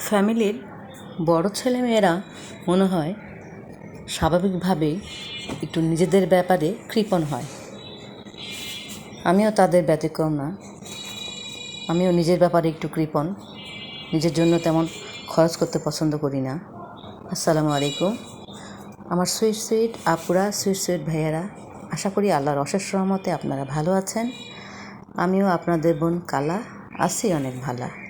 ফ্যামিলির বড় ছেলেমেয়েরা মনে হয় স্বাভাবিকভাবেই একটু নিজেদের ব্যাপারে কৃপণ হয়। আমিও তাদের ব্যতিক্রম না। আমিও নিজের ব্যাপারে একটু কৃপণ। নিজের জন্য তেমন খরচ করতে পছন্দ করি না। আসসালামু আলাইকুম। আমার সুইট সুইট আপুরা, সুইট সুইট ভাইয়ারা, আশা করি আল্লাহর অশেষ রহমতে আপনারা ভালো আছেন। আমিও আপনাদের বোন কালা, আছি অনেক ভালো।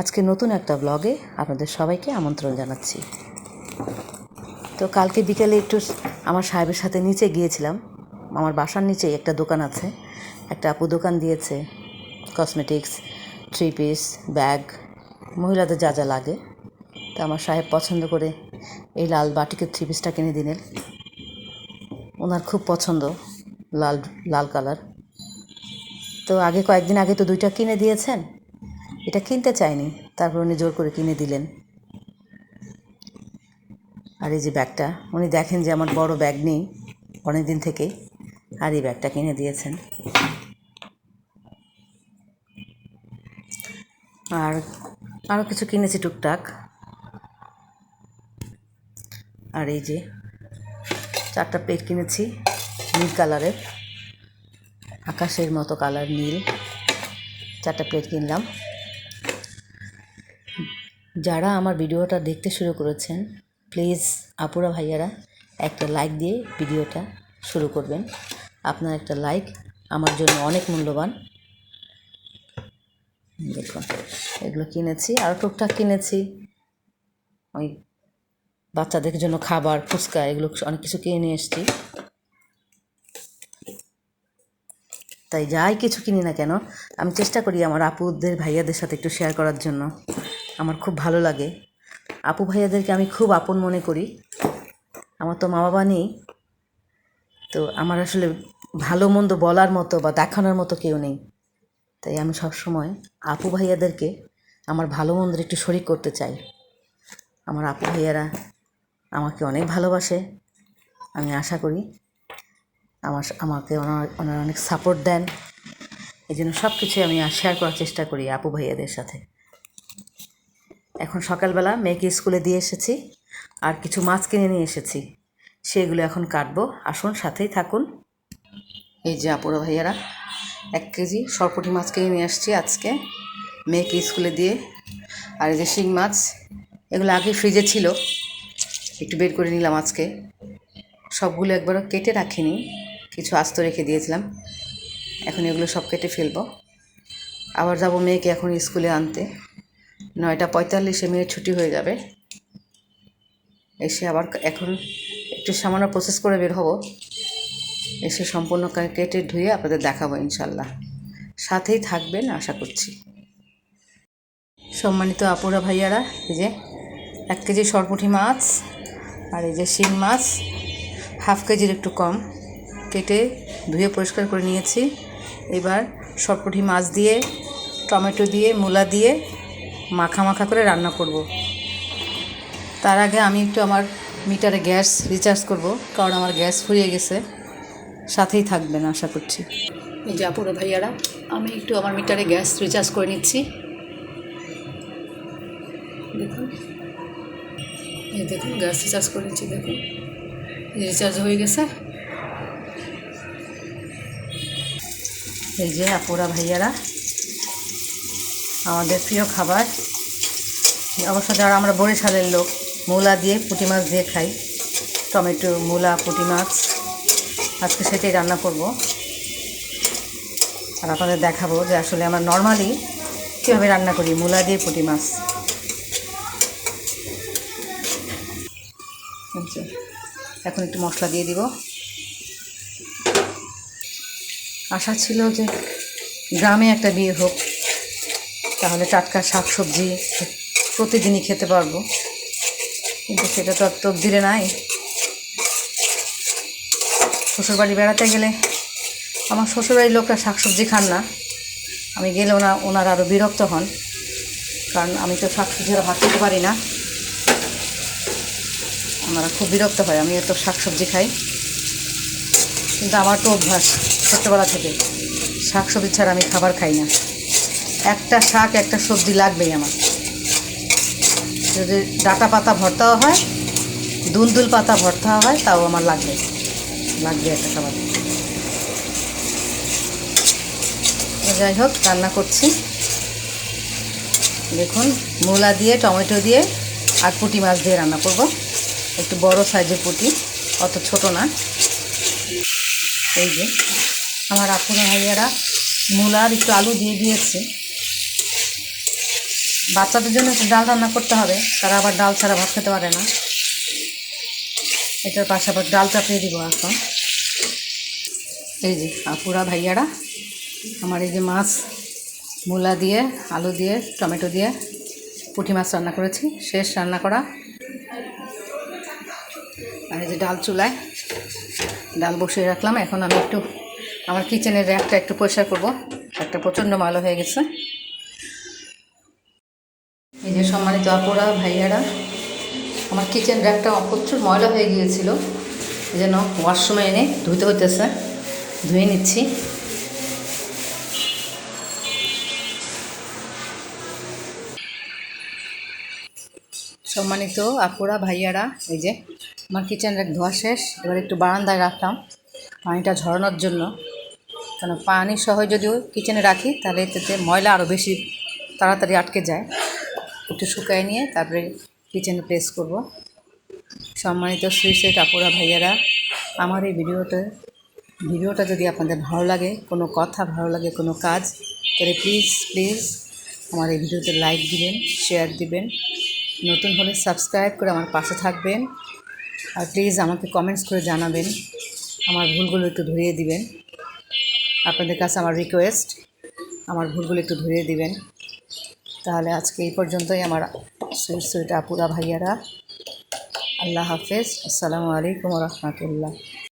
আজকে নতুন একটা ব্লগে আপনাদের সবাইকে আমন্ত্রণ জানাচ্ছি। তো কালকে বিকেলে একটু আমার সাহেবের সাথে নিচে গিয়েছিলাম। আমার বাসার নিচে একটা দোকান আছে। একটা আপু দোকান দিয়েছে। কসমেটিক্স থ্রি পিস ব্যাগ মহিলাদের যা যা লাগে। তো আমার সাহেব পছন্দ করে এই লাল বাটিকের থ্রি পিসটা কিনে দিলেন। ওনার খুব পছন্দ লাল লাল কালার তো আগে কয়েকদিন আগে তো দুইটা কিনে দিয়েছেন। এটা কিনতে চাইনি। তারপর উনি জোর করে কিনে দিলেন। আর এই যে ব্যাগটা, উনি দেখেন যে আমার বড় ব্যাগ নেই অনেক দিন থেকেই আর এই ব্যাগটা কিনে দিয়েছেন। আর আরও কিছু কিনেছি টুকটাক। আর এই যে চারটা প্লেট কিনেছি, নীল কালারের। আকাশের মতো কালার নীল। চারটা প্লেট কিনলাম। যারা আমার ভিডিওটা দেখতে শুরু করেছেন প্লিজ আপুরা ভাইয়ারা, একটা লাইক দিয়ে ভিডিওটা শুরু করবেন। আপনার একটা লাইক আমার জন্য অনেক মূল্যবান। দেখুন, এগুলো কিনেছি আরও টুকটাক কিনেছি। ওই বাচ্চাদের জন্য খাবার, ফুচকা, এগুলো অনেক কিছু কিনে এসেছি। তাই যাই কিছু কিনি না কেন, আমি চেষ্টা করি আমার আপুদের, ভাইয়াদের সাথে একটু শেয়ার করার জন্য। আমার খুব ভালো লাগে। আপু ভাইয়াদেরকে আমি খুব আপন মনে করি। আমার তো মা বাবা নেই। তো আমার আসলে ভালো মন্দ বলার মতো বা দেখানোর মতো কেউ নেই। তাই আমি সবসময় আপু ভাইয়াদেরকে আমার ভালো মন্দের একটু শরিক করতে চাই। আমার আপু ভাইয়ারা আমাকে অনেক ভালোবাসে। আমি আশা করি আমার আমাকে ওনার অনেক সাপোর্ট দেন। এই জন্য সব কিছুই আমি শেয়ার করার চেষ্টা করি আপু ভাইয়াদের সাথে। এখন সকালবেলা মেয়েকে স্কুলে দিয়ে এসেছি আর কিছু মাছ কিনে নিয়ে এসেছি। সেগুলো এখন কাটবো। আসুন, সাথেই থাকুন। এই যে আপুরা ভাইয়ারা, এক কেজি সরপুটি মাছ কিনে নিয়ে আসছি আজকে মেয়েকে স্কুলে দিয়ে। আর এই যে শিং মাছ, এগুলো আগে ফ্রিজে ছিল। একটু বের করে নিলাম আজকে। সবগুলো একবারও কেটে রাখিনি, কিছু আস্ত রেখে দিয়েছিলাম। এখন এগুলো সব কেটে ফেলব। আবার যাব মেয়েকে এখন স্কুলে আনতে। নয়টা পঁয়তাল্লিশে মেয়ের ছুটি হয়ে যাবে। এসে আবার এখন একটু সামান্য প্রসেস করে বের হব। এসে সম্পূর্ণ কেটে ধুয়ে আপনাদের দেখাবো ইনশাল্লাহ। সাথেই থাকবেন আশা করছি। সম্মানিত আপুরা ভাইয়ারা, এই যে এক কেজি সরপুঁটি মাছ আর এই যে শিং মাছ, হাফ কেজির একটু কম। কেটে ধুয়ে পরিষ্কার করে নিয়েছি। এবার সরপুঁটি মাছ দিয়ে, টমেটো দিয়ে, মূলা দিয়ে মাখা মাখা করে রান্না করব। তার আগে আমি একটু আমার মিটারে গ্যাস রিচার্জ করব, কারণ আমার গ্যাস ফুরিয়ে গেছে। সাথেই থাকবেন আশা করছি। এই যে আপুরা ভাইয়ারা, আমি একটু আমার মিটারে গ্যাস রিচার্জ করে নিচ্ছি। দেখুন। এই দেখুন, গ্যাস রিচার্জ করে নিচ্ছি, দেখুন। রিচার্জ হয়ে গেছে। এই যে আপুরা ভাইয়ারা আমাদের প্রিয় খাবার। অবশ্য যারা আমরা বরিশালের লোক, মূলা দিয়ে পুঁটি মাছ দিয়ে খাই, টমেটো, মূলা, পুঁটি মাছ, আজকে সেটাই রান্না করব। আর আপনাদের দেখাবো যে আসলে আমরা নর্মালি কীভাবে রান্না করি, মূলা দিয়ে পুঁটি মাছ। এখন একটু মশলা দিয়ে দিব। আশা ছিল যে গ্রামে একটা বিয়ে হোক। তাহলে টাটকা শাক সবজি প্রতিদিনই খেতে পারব। কিন্তু সেটা তো আর তকদিরে নাই। শ্বশুরবাড়ি বেড়াতে গেলে আমার শ্বশুরবাড়ির লোকরা শাক সবজি খান না। আমি গেলে ওনা ওনারা আরও বিরক্ত হন। কারণ আমি তো শাক সবজি ভাত খেতে পারি না। ওনারা খুব বিরক্ত হয় আমি তো শাক সবজি খাই। কিন্তু আমার তো অভ্যাস ছোট্টবেলা থেকে শাক সবজি ছাড়া আমি খাবার খাই না। একটা শাক, একটা সবজি লাগবেই আমার। যদি ডাটা পাতা ভর্তাও হয়, দুলদুল পাতা ভর্তা হয়, তাও আমার লাগবে। লাগবে একটা খাবার। যাই হোক, রান্না করছি। দেখুন, মূলা দিয়ে, টমেটো দিয়ে আর পুঁটি মাছ দিয়ে রান্না করব। একটু বড় সাইজের পুঁটি, অত ছোট না। এই যে, আমার আপুরা ভাইয়ারা মূলার একটু আলু দিয়ে দিয়েছে। বাচ্চাদের জন্য ডাল রান্না করতে হবে, তারা আবার ডাল ছাড়া ভাত খেতে পারে না। এটার পাশে আবার ডাল চাপিয়ে দিব এখন। এই যে আপুরা, ভাইয়ারা, আমার এই যে মাছ, মূলা দিয়ে, আলু দিয়ে, টমেটো দিয়ে পুঁটি মাছ রান্না করেছি, শেষ রান্না করা। আর এই যে ডাল চুলায়, ডাল বসিয়ে রাখলাম। এখন আমি একটু, আমার কিচেনের র্যাকটা একটু পরিষ্কার করব। একটা প্রচণ্ড ময়লা হয়ে গেছে। এই যে সম্মানিত আপুরা, ভাইয়ারা, আমার কিচেন র্যাকটা প্রচুর ময়লা হয়ে গিয়েছিল যেন ওয়াশরুমে এনে ধুতে হইতেছে, ধুয়ে নিচ্ছি। সম্মানিত আপুরা, ভাইয়ারা, এই যে আমার কিচেন র্যাক ধোয়া শেষ, এবার একটু বারান্দায় রাখলাম, পানিটা ঝরানোর জন্য। কারণ পানি সহ যদিও কিচেনে রাখি, তাহলে এতে ময়লা আরও বেশি তাড়াতাড়ি আটকে যায়। একটু শুকায় নিয়ে তারপরে কিচেনে প্লেস করব। সম্মানিত শ্রী শ্রী কাপুরা ভাইয়ারা, আমার এই ভিডিওতে, ভিডিওটা যদি আপনাদের ভালো লাগে, কোনো কথা ভালো লাগে, কোনো কাজ, তাহলে প্লিজ প্লিজ আমার এই ভিডিওতে লাইক দিবেন শেয়ার দিবেন। নতুন হলে সাবস্ক্রাইব করে আমার পাশে থাকবেন। আর প্লিজ আমাকে কমেন্টস করে জানাবেন। আমার ভুলগুলো একটু ধরিয়ে দিবেন। আপনাদের কাছে আমার রিকোয়েস্ট আমার ভুলগুলো একটু ধরিয়ে দিবেন। তাহলে আজকে এই পর্যন্তই আমার সুইট সুইট আপুরা ভাইয়ারা। আল্লাহ হাফেজ। আসসালামু আলাইকুম রহমতুল্লাহ।